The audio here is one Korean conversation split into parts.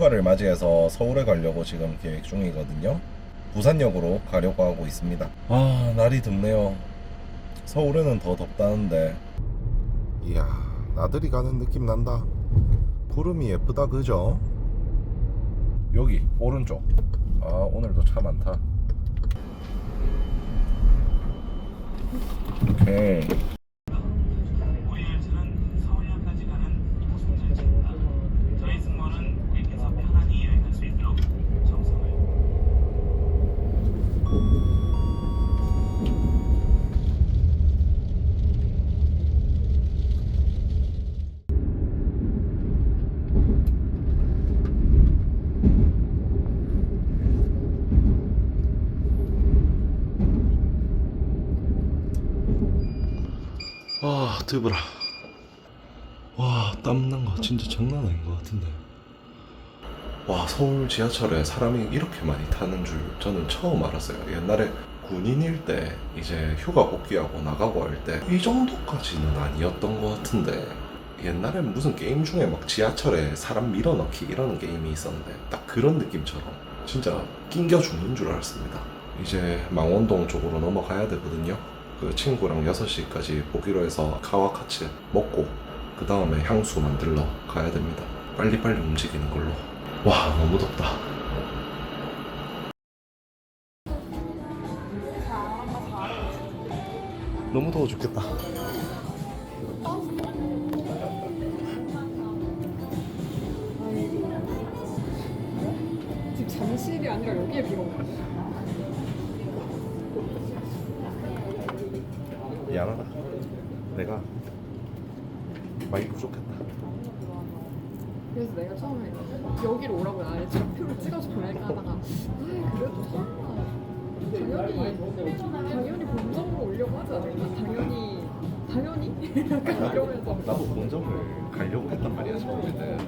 휴가를 맞이해서 서울에 가려고 지금 계획 중이거든요. 부산역으로 가려고 하고 있습니다. 아, 날이 덥네요. 서울에는 더 덥다는데. 이야, 나들이 가는 느낌 난다. 구름이 예쁘다, 그죠? 여기, 오른쪽. 아, 오늘도 차 많다. 오케이. 고려열차는 서울역까지 가는 고속열차입니다. 저희 승무원은 고객께서 편안히 여행할 수 있도록 정성을 와 드브라. 와 땀난 거 진짜 장난 아닌 것 같은데. 와 서울 지하철에 사람이 이렇게 많이 타는 줄 저는 처음 알았어요. 옛날에 군인일 때 이제 휴가 복귀하고 나가고 할 때 이 정도까지는 아니었던 것 같은데. 옛날에 무슨 게임 중에 막 지하철에 사람 밀어넣기 이런 게임이 있었는데 딱 그런 느낌처럼 진짜 낑겨 죽는 줄 알았습니다. 이제 망원동 쪽으로 넘어가야 되거든요 그 친구랑 6시까지 보기로 해서 카와카츠 먹고 그 다음에 향수 만들러 가야 됩니다. 빨리빨리 움직이는 걸로. 와 너무 덥다. 너무 더워 죽겠다. 많이 부족했다. 그래서 내가 처음에 여기로 오라고 아예 좌표를 찍어서 보낼까 하다가 아 그래도 설마 당연히 당연히 본점으로 오려고 하지 않을까? 당연히 당연히 약간 이러면서 나도 본점을 가려고 했단 말이야 처음에는.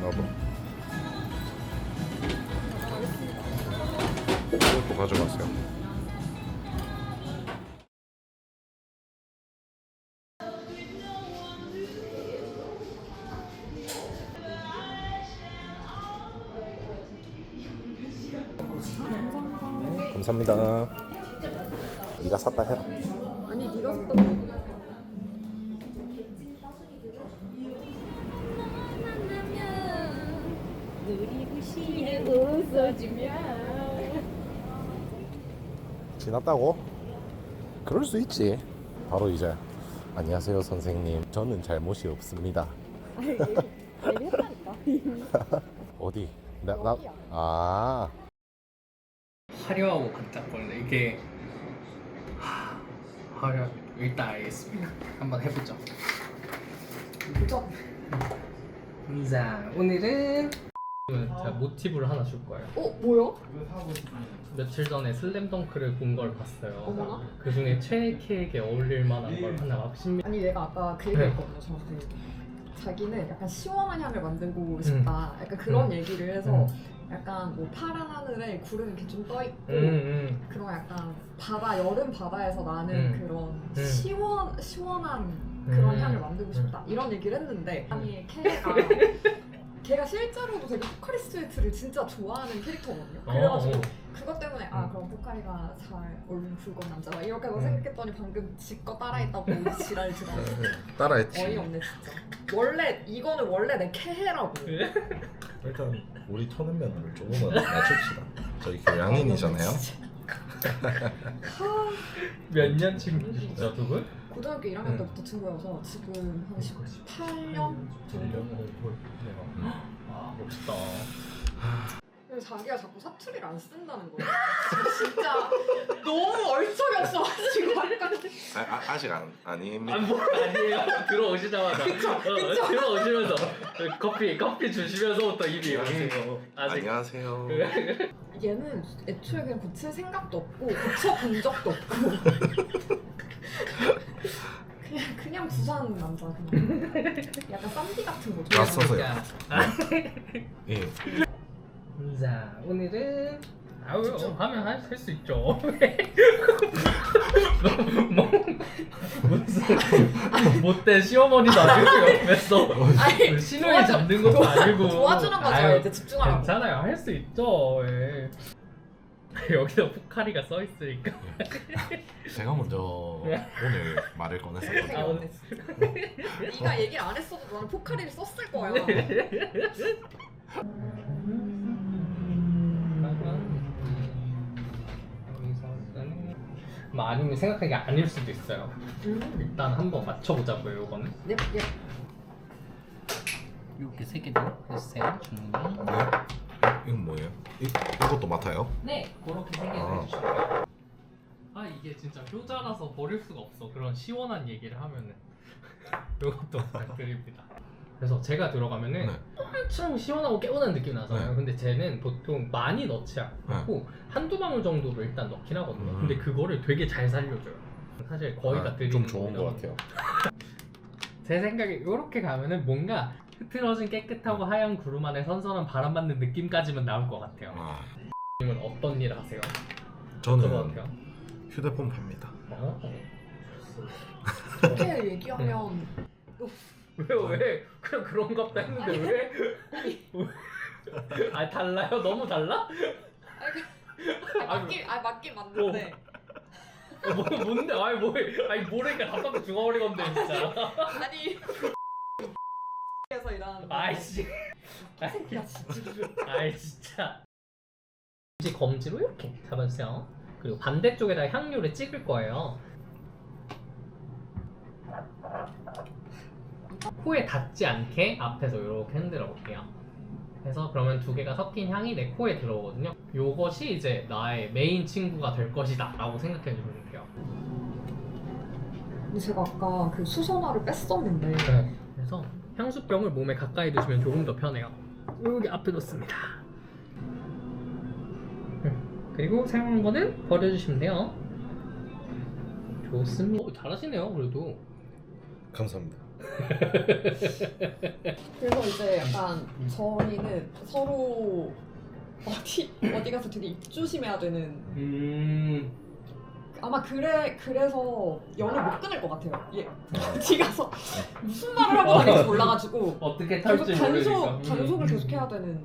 나도. 이것도 가져가세요. 감사합니다. 네가 샀다 해라. 아니 네가 웃어주면 지났다고? 그럴 수 있지. 바로 이제 안녕하세요 선생님. 저는 잘못이 없습니다. 했다니까 어디? 나, 나, 아, 화려하고 반짝거리는 이게 하, 화려 일단 알겠습니다. 한번 해보죠. 도전 자 오늘은 제가 모티브를 하나 줄 거예요. 어 뭐야? 며칠 전에 슬램덩크를 본 걸 봤어요. 어머나. 그 중에 최애키에게 어울릴 만한 걸 하나 막 신비. 아니 내가 아까 그 네. 얘기했거든요 저한테 자기는 약간 시원한 향을 만들고 싶다 약간 그런 음. 얘기를 해서 약간 뭐 파란 하늘에 구름 이렇게 좀 떠 있고 음, 음. 그런 약간 바다 여름 바다에서 나는 음. 그런 음. 시원 시원한 그런 음. 향을 만들고 싶다 이런 얘기를 했는데 아니 걔가 걔가 실제로도 되게 포카리 스웨트를 진짜 좋아하는 캐릭터거든요. 어, 그래가지고 어. 그것 때문에 아 음. 그럼 포카리가 잘 어울리는 붉은 남자다 이렇게 하고 음. 생각했더니 방금 지껏 따라했다고 지랄 지랄 따라했지. 어이없네 진짜 원래 이거는 원래 내 캐해라고 일단 우리 토는 면허를 조금은 낮춥시다. 저희 교양인이잖아요. 몇년 친구시죠 두 분? 고등학교 1학년 음. 때부터 친구여서 지금 한 18년 정도? 아 멋있다. 근데 자기가 자꾸 사투리를 안 쓴다는 거야. 진짜. 너무 얼척이 없어가지고. 약간 아, 아, 아직 안, 아닙니다. 아뭐 아니에요. 들어오시자마자. 어, 들어오시면서 커피 커피 주시면서부터 입이 여시고. 아직. 안녕하세요. 얘는 애초에 그냥 고칠 생각도 없고 고쳐본 적도 없고 그냥 그냥 부산 남자 그냥 약간 쌈디 같은 거죠 낯서서요. 예. 자 오늘은 아유 집중. 하면 할 수 있죠. 뭐, 무슨 못된 시어머니도 아니고 옆에서 아니 신우이 도와주- 잡는 것도 아니고 도와주는 거죠 아유, 이제 집중하라고 괜찮아요 할 수 있죠. 예. 여기서 포카리가 써 있으니까. 제가 먼저 오늘 말을 아, 꺼냈었거든요. 오늘 네가 얘기를 안 했어도 나는 포카리를 썼을 거야 뭐 아니면 생각한 게 아닐 수도 있어요. 일단 한번 맞춰보자고요, 이거는. 예, 예. 이렇게 세 개도 해주세요, 주문이. 네? 이건 뭐예요? 이, 이것도 맡아요? 네, 그렇게 세 개도 아. 해주시고요. 아 이게 진짜 효자라서 버릴 수가 없어. 그런 시원한 얘기를 하면은 이것도 부탁드립니다. 그래서 제가 들어가면은 네. 엄청 시원하고 개운한 느낌이 나잖아요. 네. 근데 쟤는 보통 많이 넣지 않고 한두 방울 정도로 일단 넣긴 하거든요. 음. 근데 그거를 되게 잘 살려줘요. 사실 거의 다 아, 드리는 좀 좋은 겁니다. 것 같아요. 제 생각에 이렇게 가면은 뭔가 흐트러진 깨끗하고 하얀 구름 안에 선선한 바람 맞는 느낌까지만 나올 것 같아요. 아, 님은 어떤 일 하세요? 저는 어떤 것 같아요? 휴대폰 팝니다. 어? 그렇게 얘기하면 왜 왜? 그냥 그런 것 같다 했는데 왜? 아 달라요? 너무 달라? 아니, 맞긴 아 맞긴 맞는데 어, 뭐, 뭔데? 아니 뭐 아니 모르니까 답답해 죽어버리건데 진짜. 아니 에서 일하는 아이씨. 새끼야 진짜 아이 진짜. 이제 검지로 이렇게 잡아주세요. 그리고 반대쪽에다 향료를 찍을 거예요. 코에 닿지 않게 앞에서 이렇게 흔들어 볼게요. 그래서 그러면 두 개가 섞인 향이 내 코에 들어오거든요. 요것이 이제 나의 메인 친구가 될 것이다 라고 생각해 주시면 돼요. 근데 제가 아까 그 수선화를 뺐었는데 그래서 향수병을 몸에 가까이 두시면 조금 더 편해요. 여기 앞에 놓습니다. 음, 그리고 사용한 거는 버려주시면 돼요. 좋습니다. 오, 잘하시네요, 그래도. 감사합니다. 그래서 이제 약간 저희는 서로 어디 어디 가서 되게 입조심해야 되는 음, 아마 그래 그래서 연을 못 끊을 것 같아요. 예 어디 가서 무슨 말을 하고 다닐지 몰라가지고 어떻게 계속 탈지 단속 모르니까. 음. 단속을 계속 해야 되는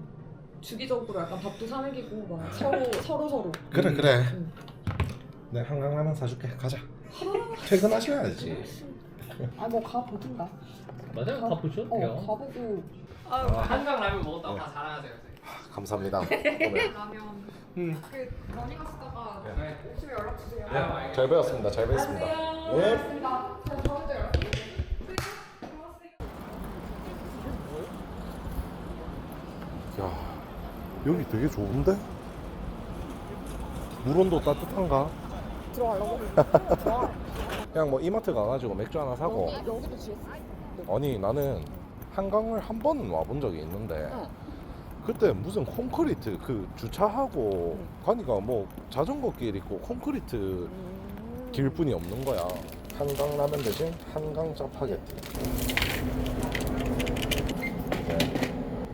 주기적으로 약간 밥도 사 먹이고 막 서로 서로 서로 그래 그래. 응. 내가 한강라면 사줄게. 가자. 퇴근하셔야지. 아뭐 가 보든가. 맞아요, 다 보셔도 어 돼요. 가보고. 한강 라면 먹었다고 다 자랑하세요. 감사합니다. 라면 음. 그 러닝 하시다가 네. 오시면 연락 주세요. 네. 잘 배웠습니다. 잘 배웠습니다. 예. 고맙습니다. 저 다음에 또 연락 드릴게요. 야, 여기 되게 좋은데? 물 온도 따뜻한가? 들어가려고? 그냥 뭐 이마트 가가지고 맥주 하나 사고. 여기, 여기도 GS. 아니 나는 한강을 한 번은 와본 적이 있는데 응. 그때 무슨 콘크리트 그 주차하고 응. 가니까 뭐 자전거 길 있고 콘크리트 음. 길뿐이 없는 거야. 한강 라면 대신 한강 짜파게티. 네.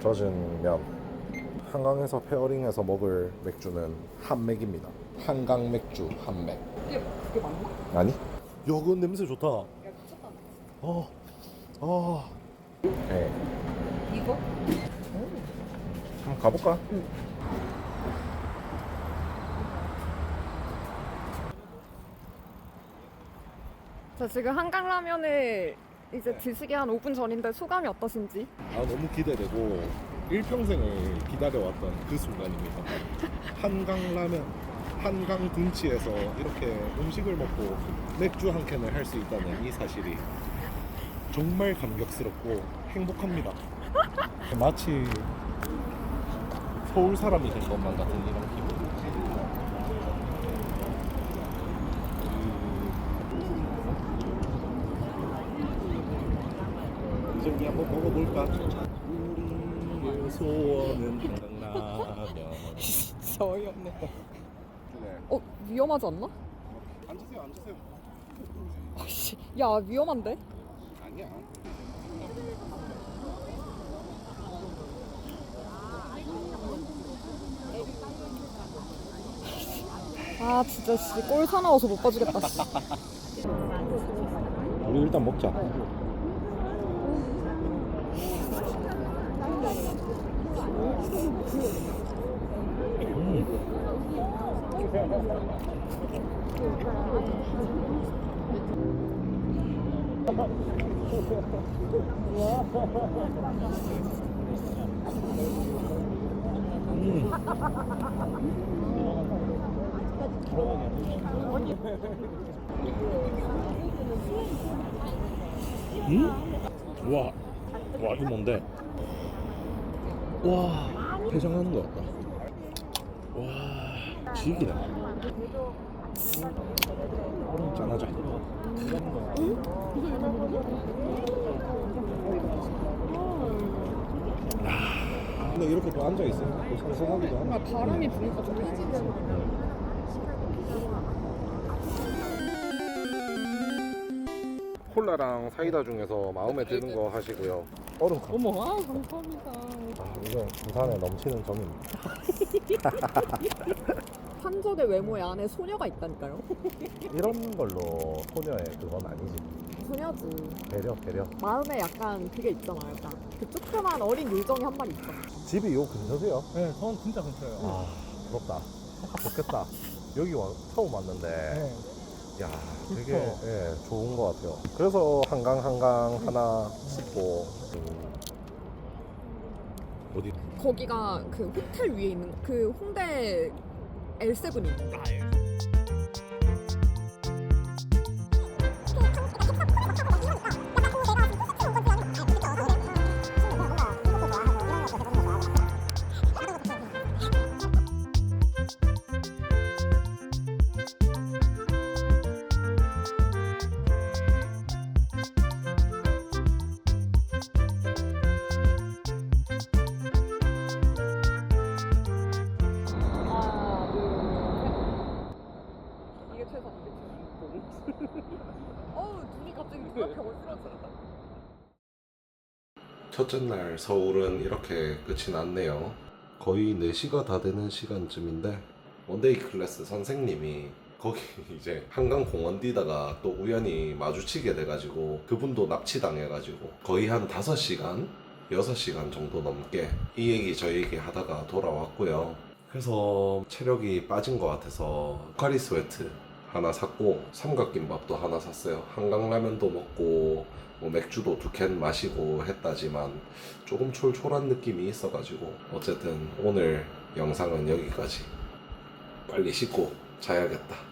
젖은 면. 한강에서 페어링해서 먹을 맥주는 한맥입니다. 한강 맥주 한맥. 그게 그게 맞나? 아니? 야, 그 냄새 좋다. 야 미쳤다. 어, 어. 네. 이거? 가볼까? 자 지금 한강 라면을 이제 드시기 한 5분 전인데 소감이 어떠신지? 아 너무 기대되고 일평생을 기다려왔던 그 순간입니다. 한강 라면, 한강 둔치에서 이렇게 음식을 먹고 맥주 한 캔을 할 수 있다는 이 사실이 정말 감격스럽고 행복합니다. 마치 서울 사람이 된 것만 같은 이런 기분. 이 정도 한번 먹어볼까? 우리의 소원은 한강라면. 진짜 어이없네. 어 위험하지 않나? 앉으세요, 앉으세요. 아씨, 야 위험한데? 아니야. 아 진짜 씨, 꼴 사나워서 못 봐주겠다 씨. 우리 일단 먹자. 와, 와, 이 뭔데? 와, 해장하는 것 같다. 와, 지기네. 짠하자. 아, 근데 이렇게 또 앉아 있으니까 또 선선하기도 하네. 아 바람이 부니까 좋겠지 콜라랑 사이다 중에서 마음에 드는 거 하시고요. 얼음 컵. 어머 아 감사합니다 아, 이건 부산에 넘치는 점입니다. 한적의 외모에 안에 소녀가 있다니까요 이런 걸로 소녀의 그건 아니지. 소녀지 배려, 배려. 마음에 약간 그게 있잖아 약간 그 조그만 어린 요정이 한 마리 있잖아 집이 요 근처세요? 네, 저는 진짜 근처예요. 아, 부럽다. 좋겠다. 여기 와, 처음 왔는데, 네. 야, 되게 예, 좋은 것 같아요. 그래서 한강 한강 하나 씻고 음, 어디? 거기가 그 호텔 위에 있는 그 홍대 L7이 어우 눈이 갑자기 눈앞에 어지러져 첫째 날 서울은 이렇게 끝이 났네요. 거의 4시가 다 되는 시간쯤인데 원데이 클래스 선생님이 거기 이제 한강 공원 뛰다가 또 우연히 마주치게 돼가지고 그분도 납치당해가지고 거의 한 5시간? 6시간 정도 넘게 이 얘기 저 얘기 하다가 돌아왔고요. 그래서 체력이 빠진 것 같아서 포카리 스웨트 하나 샀고 삼각김밥도 하나 샀어요. 한강라면도 먹고 뭐 맥주도 두 캔 마시고 했다지만 조금 촐촐한 느낌이 있어가지고 어쨌든 오늘 영상은 여기까지 빨리 씻고 자야겠다